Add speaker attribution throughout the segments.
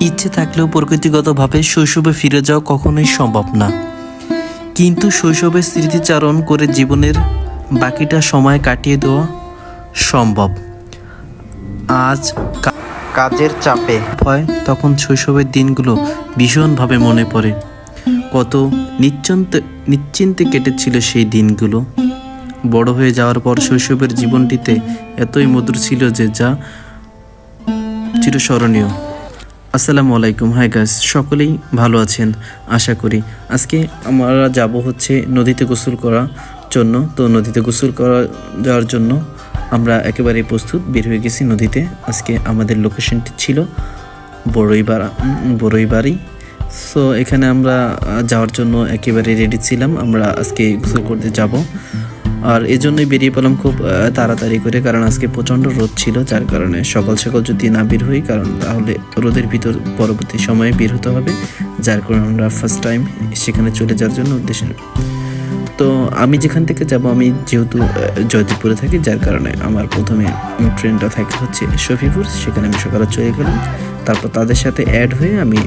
Speaker 1: ইচ্ছে থাকলেও প্রকৃতিগতভাবে শৈশবে ফিরে যাওয়া কখনোই সম্ভব না। কিন্তু শৈশবের স্মৃতিচারণ করে জীবনের বাকিটা সময় কাটিয়ে দেওয়া সম্ভব। আজ কাজের চাপে। হয় তখন শৈশবের দিনগুলো ভীষণভাবে মনে পড়ে। কত নিশ্চিন্তে নিশ্চিন্তে কেটেছিল সেই দিনগুলো। বড় হয়ে যাওয়ার পর শৈশবের জীবনটিতে এতই মধুর ছিল যে যা চিরস্মরণীয়। আসসালামু আলাইকুম। হাই গাইস সকলেই ভালো আছেন, আশা করি। আজকে আমরা যাব হচ্ছে নদীতে গোসল করার জন্য। তো নদীতে গোসল করা যাওয়ার জন্য আমরা একেবারে প্রস্তুত। বের হয়ে গেছি নদীতে। আজকে আমাদের লোকেশনটি ছিল বড়ইবাড়া বড়ইবাড়ি। সো এখানে আমরা যাওয়ার জন্য একেবারে রেডি ছিলাম। আমরা আজকে গোসল করতে যাব। আর এজন্যই বেরিয়ে পেলাম খুব তাড়াতাড়ি করে, কারণ আজকে প্রচণ্ড রোদ ছিল, যার কারণে সকাল সকাল যদি না বের হই, কারণ তাহলে রোদের ভিতর পরবর্তী সময়ে বের হতে হবে, যার কারণে আমরা ফার্স্ট টাইম সেখানে চলে যাওয়ার জন্য উদ্দেশ্য। তো আমি যেখান থেকে যাব, আমি যেহেতু জয়দেবপুরে থাকি, যার কারণে আমার প্রথমে ট্রেনটা থাকে হচ্ছে শফিপুর, সেখানে আমি সকালে চলে গেলাম। তারপর তাদের সাথে অ্যাড হয়ে আমি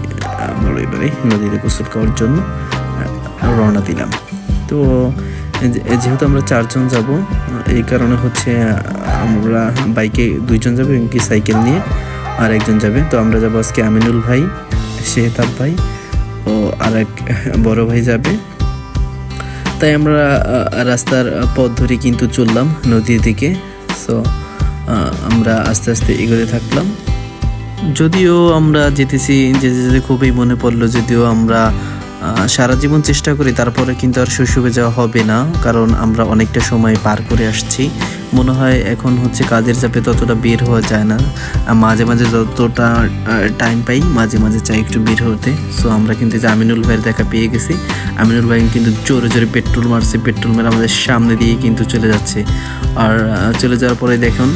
Speaker 1: আমার এবারে নদীতে গোসল করার জন্য রওনা দিলাম। তো যেহেতু আমরা চারজন যাব, এই কারণে হচ্ছে, আমরা বাইকে দুইজন যাবে এবং সাইকেল নিয়ে আর একজন যাবে। তো আমরা যাব আজকে আমিনুল ভাই, শেহতাব ভাই ও আর এক বড় ভাই যাবে। তাই আমরা রাস্তার পথ ধরে কিন্তু চললাম নদীর দিকে। সো আমরা আস্তে আস্তে এগোতে থাকলাম। যদিও আমরা যেতেছি, যেতে যেতে খুবই মনে পড়ল, যদিও আমরা সারা জীবন চেষ্টা করি, তারপরে কিন্তু আর শৈশবে যাওয়া হবে না, কারণ আমরা অনেকটা সময় পার করে আসছি। মনে হয় এখন হচ্ছে কাজের চাপে ততটা বের হওয়া যায় না। মাঝে মাঝে যতটা টাইম পাই, মাঝে মাঝে চাই একটু বের হতে। সো আমরা কিন্তু যে আমিনুল ভাইয়ের দেখা পেয়ে গেছি। আমিনুল ভাই কিন্তু জোরে জোরে পেট্রোল মারছে, পেট্রোল মেরে আমাদের সামনে দিয়ে কিন্তু চলে যাচ্ছে। আর চলে যাওয়ার পরে দেখুন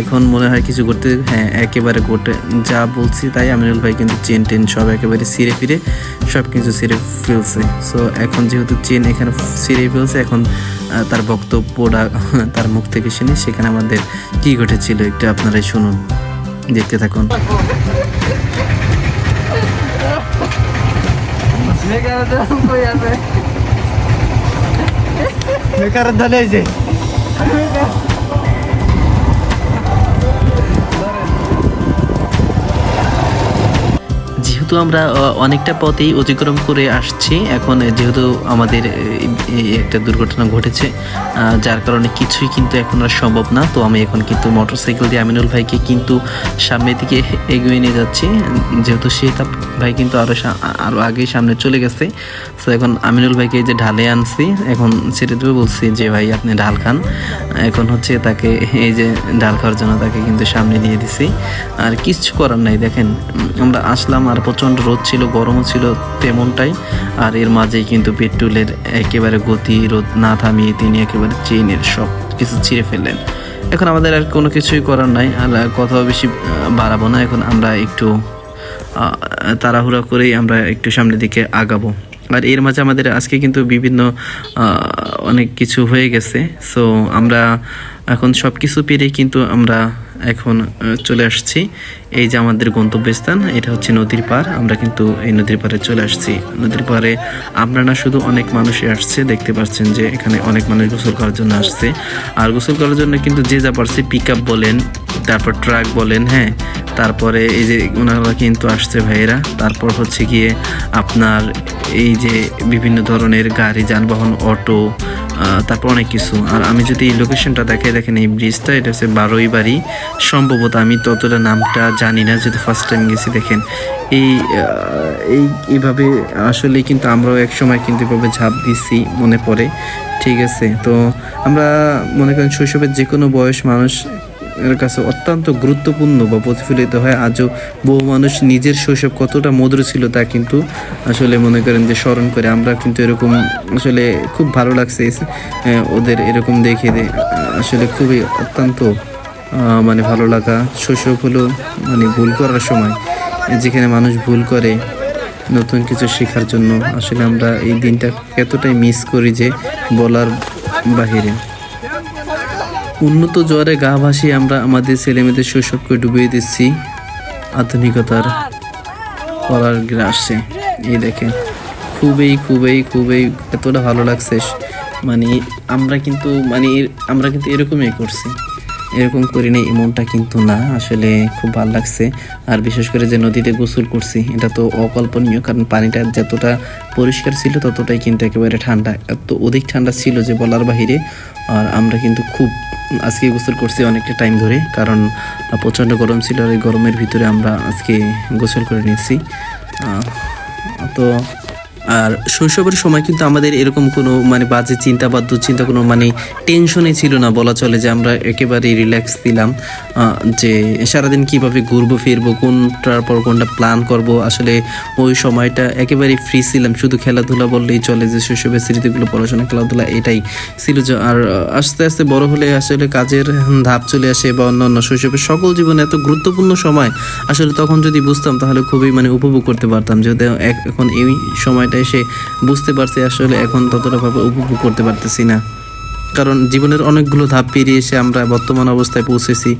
Speaker 1: এখন মনে হয় কিছু করতে হ্যাঁ একেবারে গোটে যা বলছি তাই আমিনুল ভাই কিন্তু চেন টেন সব একেবারে ছিঁড়ে ফিরে সব কিছু ছিঁড়ে ফেলছে। সো এখন যেহেতু চেন এখানে ছিঁড়ে ফেলছে, এখন তার বক্তব্যটা, তার মুখ থেকে শুনি সেখানে আমাদের কি ঘটেছিল একটু আপনারাই শুনুন, দেখতে থাকুন।
Speaker 2: বেকার ধরে
Speaker 1: যেহেতু আমরা অনেকটা পথেই অতিক্রম করে আসছি, এখন যেহেতু আমাদের একটা দুর্ঘটনা ঘটেছে যার কারণে কিছুই কিন্তু এখন আর সম্ভব না। তো আমি এখন কিন্তু মোটরসাইকেল দিয়ে আমিনুল ভাইকে কিন্তু সামনের দিকে এগিয়ে নিয়ে যাচ্ছি। যেহেতু তা ভাই কিন্তু আরও আরও আগেই সামনে চলে গেছে। তো এখন আমিনুল ভাইকে যে ঢালে আনছি, এখন ছেড়ে দেবে বলছি যে, ভাই, আপনি ঢাল খান। এখন হচ্ছে তাকে এই যে ঢাল খাওয়ার জন্য তাকে কিন্তু সামনে দিয়ে দিছি। আর কিচ্ছু করার নাই, দেখেন আমরা আসলাম আর প্রচণ্ড রোদ ছিল, গরমও ছিল তেমনটাই। আর এর মাঝেই কিন্তু পেট্রোলের একেবারে গতি, রোদ না থামিয়ে তিনি একেবারে চেইনের সব কিছু ছিঁড়ে ফেললেন। এখন আমাদের আর কোনো কিছুই করার নাই, আর কথা বেশি বাড়াবো না। এখন আমরা একটু তাড়াহুড়া করেই আমরা একটু সামনের দিকে আগাবো। আর এর মাঝে আমাদের আজকে কিন্তু বিভিন্ন অনেক কিছু হয়ে গেছে। সো আমরা এখন সব কিছু পেরেই কিন্তু আমরা এখন চলে আসছি। এই যে আমাদের গন্তব্যস্থান, এটা হচ্ছে নদীর পার আমরা কিন্তু এই নদীর পাড়ে চলে আসছি। নদীর পাড়ে আপনারা শুধু অনেক মানুষই আসছে, দেখতে পাচ্ছেন যে এখানে অনেক মানুষ গোসল করার জন্য আসছে। আর গোসল করার জন্য কিন্তু যে যা পারছে পিক বলেন, তারপর ট্রাক বলেন হ্যাঁ তারপরে এই যে ওনারা কিন্তু আসছে ভাইয়েরা। তারপর হচ্ছে গিয়ে আপনার এই যে বিভিন্ন ধরনের গাড়ি, যানবাহন, অটো তারপর অনেক কিছু। আর আমি যদি এই লোকেশনটা দেখে দেখেন এই ব্রিজটা এটা হচ্ছে বারোই বাড়ি সম্ভবত আমি ততটা নামটা জানি না যদি ফার্স্ট টাইম গেছি, দেখেন। এই এই, এইভাবে আসলে কিন্তু আমরাও এক সময় কিন্তু এভাবে ঝাঁপ দিছি, মনে পড়ে। ঠিক আছে? তো আমরা মনে করেন শৈশবের যে কোনো বয়স মানুষ এর কাছে অত্যন্ত গুরুত্বপূর্ণ বা প্রতিফলিত হয়। আজও বহু মানুষ নিজের শৈশব কতটা মধুর ছিল তা কিন্তু আসলে মনে করেন যে স্মরণ করে। আমরা কিন্তু এরকম আসলে খুব ভালো লাগছে ওদের এরকম দেখে আসলে খুবই অত্যন্ত মানে ভালো লাগা, শৈশব হলো মানে ভুল করার সময়। যেখানে মানুষ ভুল করে, নতুন কিছু শেখার জন্য। আসলে আমরা এই দিনটা এতটাই মিস করি যে বলার বাহিরে। উন্নত জ্বরে গা ভাসিয়ে আমরা আমাদের ছেলেমেয়েদের শৈশবকে ডুবিয়ে দিচ্ছি। আধুনিকতার করার গ্রা আসছে এই দেখে খুবই খুবই খুবই এতটা ভালো লাগছে। মানে আমরা কিন্তু মানে আমরা কিন্তু এরকমই করছি। এরকম করি না এমনটা কিন্তু না। আসলে খুব ভালো লাগছে। আর বিশেষ করে যে নদীতে গোসল করছি, এটা তো অকল্পনীয়, কারণ পানিটা যতটা পরিষ্কার ছিল ততটাই কিন্তু একেবারে ঠান্ডা। এত অধিক ঠান্ডা ছিল যে বলার বাহিরে। আর আমরা কিন্তু খুব, আজকে গোসল করছি অনেকটা টাইম ধরে, কারণ প্রচণ্ড গরম ছিল আর এই গরমের ভিতরে আমরা আজকে গোসল করে নিয়েছি। তো আর শৈশবের সময় কিন্তু আমাদের এরকম কোনো মানে বাজে চিন্তা বা দুশ্চিন্তা কোনো মানে টেনশনই ছিল না। বলা চলে যে আমরা একেবারে রিল্যাক্স আহ, যে সারাদিন কীভাবে ঘুরবো ফিরবো কোনটার পর কোনটা প্ল্যান করব। আসলে ওই সময়টা একেবারে ফ্রি ছিলাম। শুধু খেলাধুলা বললেই চলে যে শৈশবের স্মৃতিগুলো পড়াশোনা খেলাধুলা এটাই ছিল যে আর আস্তে আস্তে বড় হলে আসলে কাজের ধাপ চলে আসে বা অন্যান্য শৈশবের সকল জীবনে এত গুরুত্বপূর্ণ সময় আসলে তখন যদি বুঝতাম তাহলে খুবই মানে উপভোগ করতে পারতাম। যেহেতু এখন এই সময়টা এসে বুঝতে পারছি আসলে এখন ততটা ভাবে উপভোগ করতে পারতেছি না। কারণ জীবনের অনেকগুলো ধাপ পেরিয়ে এসে আমরা বর্তমান অবস্থায় পৌঁছেছি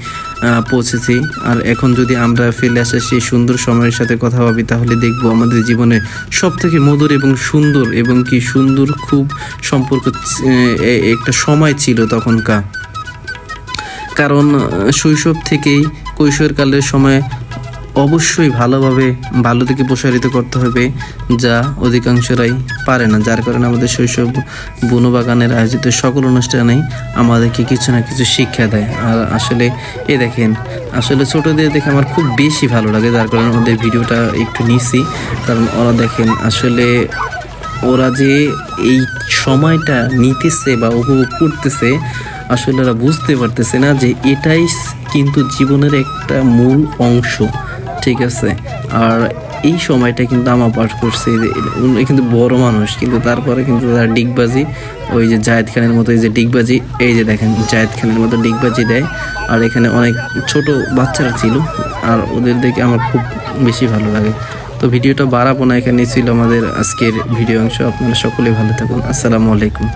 Speaker 1: পৌঁছেছি। আর এখন যদি আমরা ফেলে আসে সেই সুন্দর সময়ের সাথে কথা ভাবি, তাহলে দেখব আমাদের জীবনে সব থেকে মধুর এবং সুন্দর এবং কি সুন্দর খুব সম্পর্ক একটা সময় ছিল তখনকার। কারণ শৈশব থেকেই কৈশোরকালের সময় অবশ্যই ভালোভাবে ভালো দিকে প্রসারিত করতে হবে, যা অধিকাংশরাই পারে না। যার কারণে আমাদের শৈশব বনবাগানের আয়োজিত সকল অনুষ্ঠানেই আমাদেরকে কিছু না কিছু শিক্ষা দেয়। আর আসলে এ দেখেন, আসলে ছোটোদের দেখে আমার খুব বেশি ভালো লাগে, যার কারণে ওদের ভিডিওটা একটু নিছি। কারণ ওরা দেখেন, আসলে ওরা যে এই সময়টা নিতেছে বা উপভোগ করতেছে, আসলে ওরা বুঝতে পারতেছে না যে এটাই কিন্তু জীবনের একটা মূল অংশ। ঠিক আছে। আর এই সময়টা কিন্তু আমার পাঠ করছে উনি কিন্তু বড় মানুষ, কিন্তু তারপরে কিন্তু তারা ডিগবাজি, ওই যে জায়েদ খানের মতো এই যে ডিগবাজি, এই যে দেখেন জায়েদ খানের মতো ডিগবাজি দেয়। আর এখানে অনেক ছোট বাচ্চারা ছিল, আর ওদের দেখে আমার খুব বেশি ভালো লাগে। তো ভিডিওটা বাড়াবো না এখানে ছিল আমাদের আজকের ভিডিও অংশ। আপনারা সকলে ভালো থাকুন। আসসালামু আলাইকুম।